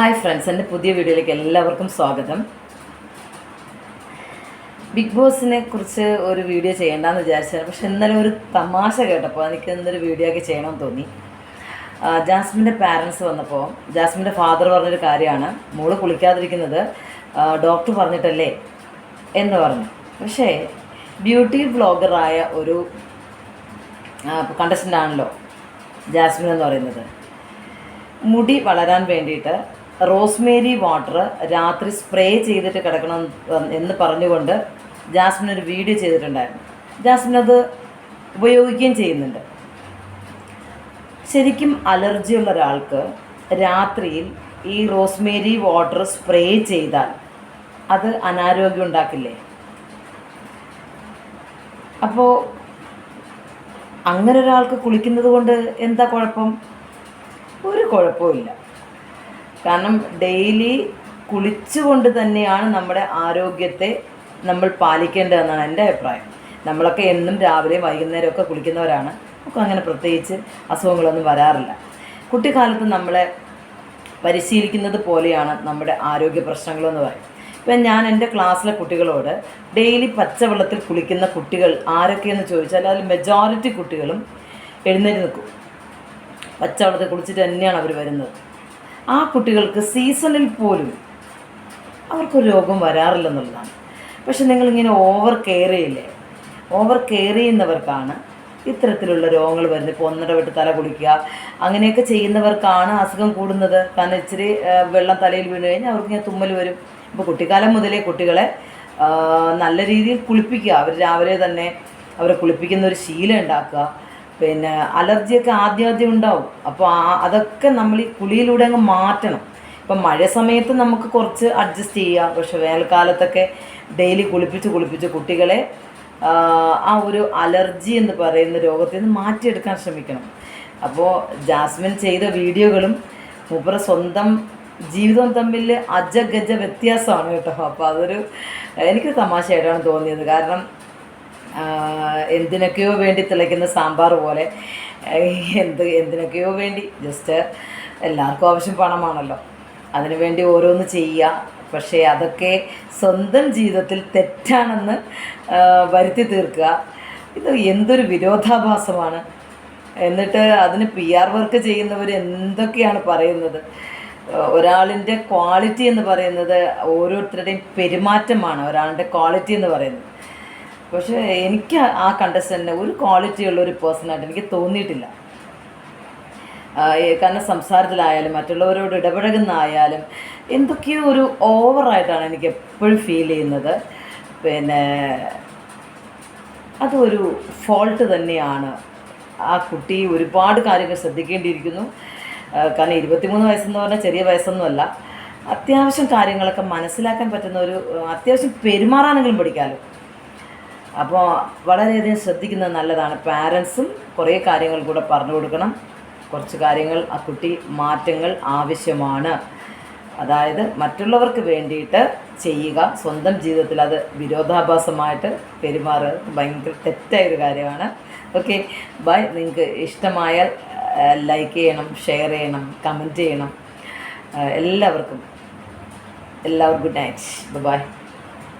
Hi friends എന്റെ പുതിയ വീഡിയോയിലേക്ക് എല്ലാവർക്കും സ്വാഗതം. ബിഗ് ബോസിനെ കുറിച്ച് ഒരു വീഡിയോ ചെയ്യേണ്ടെന്ന് വിചാരിച്ചത് പക്ഷെ ഇന്നലെ ഒരു തമാശ കേട്ടപ്പോൾ എനിക്ക് ഇന്നൊരു വീഡിയോ ഒക്കെ ചെയ്യണമെന്ന് തോന്നി. ജാസ്മിന്റെ പാരൻസ് വന്നപ്പോൾ ജാസ്മിന്റെ ഫാദർ പറഞ്ഞൊരു കാര്യമാണ്. മോൾ കുളിക്കാതിരിക്കുന്നത് ഡോക്ടർ പറഞ്ഞിട്ടല്ലേ എന്ന് പറഞ്ഞു. പക്ഷേ ബ്യൂട്ടി ബ്ലോഗറായ ഒരു കണ്ടസ്റ്റന്റ് ആണല്ലോ ജാസ്മിൻ എന്ന് പറയുന്നത്. മുടി വളരാൻ വേണ്ടിയിട്ട് റോസ്മേരി വാട്ടർ രാത്രി സ്പ്രേ ചെയ്തിട്ട് കിടക്കണം എന്ന് പറഞ്ഞുകൊണ്ട് ജാസ്മിൻ ഒരു വീഡിയോ ചെയ്തിട്ടുണ്ടായിരുന്നു. ജാസ്മിൻ അത് ഉപയോഗിക്കുകയും ചെയ്യുന്നുണ്ട്. ശരിക്കും അലർജിയുള്ള ഒരാൾക്ക് രാത്രിയിൽ ഈ റോസ്മേരി വാട്ടർ സ്പ്രേ ചെയ്താൽ അത് അനാരോഗ്യം ഉണ്ടാക്കില്ലേ? അപ്പോൾ അങ്ങനെ ഒരാൾക്ക് കുളിക്കുന്നത് കൊണ്ട് എന്താ കുഴപ്പം? ഒരു കുഴപ്പമില്ല കാരണം ഡെയിലി കുളിച്ചുകൊണ്ട് തന്നെയാണ് നമ്മുടെ ആരോഗ്യത്തെ നമ്മൾ പാലിക്കേണ്ടതെന്നാണ് എന്റെ അഭിപ്രായം. നമ്മളൊക്കെ എന്നും രാവിലെയും വൈകുന്നേരമൊക്കെ കുളിക്കുന്നവരാണ്. ഒക്കെ അങ്ങനെ പ്രത്യേകിച്ച് അസുഖങ്ങളൊന്നും വരാറില്ല. കുട്ടിക്കാലത്ത് നമ്മളെ പരിശീലിക്കുന്നത് പോലെയാണ് നമ്മുടെ ആരോഗ്യ പ്രശ്നങ്ങളെന്ന് പറയും. ഇപ്പം ഞാൻ എന്റെ ക്ലാസ്സിലെ കുട്ടികളോട് ഡെയിലി പച്ചവെള്ളത്തിൽ കുളിക്കുന്ന കുട്ടികൾ ആരൊക്കെയെന്ന് ചോദിച്ചാൽ അതിൽ മെജോറിറ്റി കുട്ടികളും എഴുന്നേറ്റ് നിൽക്കും. പച്ചവെള്ളത്തിൽ കുളിച്ചിട്ട് തന്നെയാണ് അവർ വരുന്നത്. ആ കുട്ടികൾക്ക് സീസണിൽ പോലും അവർക്കൊരു രോഗം വരാറില്ലെന്നുള്ളതാണ്. പക്ഷെ നിങ്ങളിങ്ങനെ ഓവർ കെയർ ചെയ്യില്ലേ? ഓവർ കെയർ ചെയ്യുന്നവർക്കാണ് ഇത്തരത്തിലുള്ള രോഗങ്ങൾ വരുന്നത്. ഇപ്പോൾ ഒന്നര വിട്ട് തല കുളിക്കുക അങ്ങനെയൊക്കെ ചെയ്യുന്നവർക്കാണ് അസുഖം കൂടുന്നത്. കാരണം ഇച്ചിരി വെള്ളം തലയിൽ വീണ് കഴിഞ്ഞാൽ അവർക്ക് ഞാൻ തുമ്മൽ വരും. ഇപ്പോൾ കുട്ടിക്കാലം മുതലേ കുട്ടികളെ നല്ല രീതിയിൽ കുളിപ്പിക്കുക. അവർ രാവിലെ തന്നെ അവരെ കുളിപ്പിക്കുന്ന ഒരു ശീലം ഉണ്ടാക്കുക. പിന്നെ അലർജിയൊക്കെ ആദ്യം ആദ്യം ഉണ്ടാവും. അപ്പോൾ അതൊക്കെ നമ്മൾ ഈ കുളിയിലൂടെ അങ്ങ് മാറ്റണം. ഇപ്പം മഴ സമയത്ത് നമുക്ക് കുറച്ച് അഡ്ജസ്റ്റ് ചെയ്യാം. പക്ഷെ വേനൽക്കാലത്തൊക്കെ ഡെയിലി കുളിപ്പിച്ച് കുളിപ്പിച്ച് കുട്ടികളെ ആ, ഒരു അലർജി എന്ന് പറയുന്ന രോഗത്തിൽ നിന്ന് മാറ്റിയെടുക്കാൻ ശ്രമിക്കണം. അപ്പോൾ ജാസ്മിൻ ചെയ്ത വീഡിയോകളും മൂപ്പറ സ്വന്തം ജീവിതം തമ്മിൽ അജഗജ വ്യത്യാസമാണ് കേട്ടോ. അപ്പോൾ അതൊരു എനിക്ക് തമാശയായിട്ടാണ് തോന്നിയത്. കാരണം എന്തിനൊക്കെയോ വേണ്ടി തിളയ്ക്കുന്ന സാമ്പാർ പോലെ. എന്ത് എന്തിനൊക്കെയോ വേണ്ടി. ജസ്റ്റ് എല്ലാവർക്കും ആവശ്യം പണമാണല്ലോ. അതിനു വേണ്ടി ഓരോന്ന് ചെയ്യുക. പക്ഷേ അതൊക്കെ സ്വന്തം ജീവിതത്തിൽ തെറ്റാണെന്ന് വരുത്തി തീർക്കുക. ഇത് എന്തൊരു വിരോധാഭാസമാണ്. എന്നിട്ട് അതിന് പി ആർ വർക്ക് ചെയ്യുന്നവർ എന്തൊക്കെയാണ് പറയുന്നത്? ഒരാളിന്റെ ക്വാളിറ്റി എന്ന് പറയുന്നത് ഓരോരുത്തരുടെയും പെരുമാറ്റമാണ്. ഒരാളുടെ ക്വാളിറ്റി എന്ന് പറയുന്നത്. പക്ഷേ എനിക്ക് ആ- കണ്ടസ്റ്റന്റിനെ ഒരു ക്വാളിറ്റി ഉള്ള ഒരു പേഴ്സണായിട്ട് എനിക്ക് തോന്നിയിട്ടില്ല. കാരണം സംസാരത്തിലായാലും മറ്റുള്ളവരോട് ഇടപഴകുന്നതായാലും എന്തൊക്കെയോ ഒരു ഓവറായിട്ടാണ് എനിക്ക് എപ്പോഴും ഫീൽ ചെയ്യുന്നത്. പിന്നെ അതൊരു ഫോൾട്ട് തന്നെയാണ്. ആ കുട്ടി ഒരുപാട് കാര്യങ്ങൾ ശ്രദ്ധിക്കേണ്ടിയിരിക്കുന്നു. കാരണം ഇരുപത്തിമൂന്ന് വയസ്സെന്ന് പറഞ്ഞാൽ ചെറിയ വയസ്സൊന്നുമല്ല. അത്യാവശ്യം കാര്യങ്ങളൊക്കെ മനസ്സിലാക്കാൻ പറ്റുന്ന ഒരു അത്യാവശ്യം പെരുമാറാനെങ്കിലും പഠിക്കാമല്ലോ അപ്പോൾ വളരെയധികം ശ്രദ്ധിക്കുന്നത് നല്ലതാണ്. പാരൻസും കുറേ കാര്യങ്ങൾ കൂടെ പറഞ്ഞു കൊടുക്കണം. കുറച്ച് കാര്യങ്ങൾ ആ കുട്ടി മാറ്റങ്ങൾ ആവശ്യമാണ്. അതായത് മറ്റുള്ളവർക്ക് വേണ്ടിയിട്ട് ചെയ്യുക. സ്വന്തം ജീവിതത്തിൽ അത് വിരോധാഭാസമായിട്ട് പെരുമാറുക. ഭയങ്കര തെറ്റായൊരു കാര്യമാണ്. ഓക്കെ ബൈ നിങ്ങൾക്ക് ഇഷ്ടമായാൽ ലൈക്ക് ചെയ്യണം ഷെയർ ചെയ്യണം കമന്റ് ചെയ്യണം. എല്ലാവർക്കും എല്ലാവർക്കും ഗുഡ് നൈറ്റ് ബൈ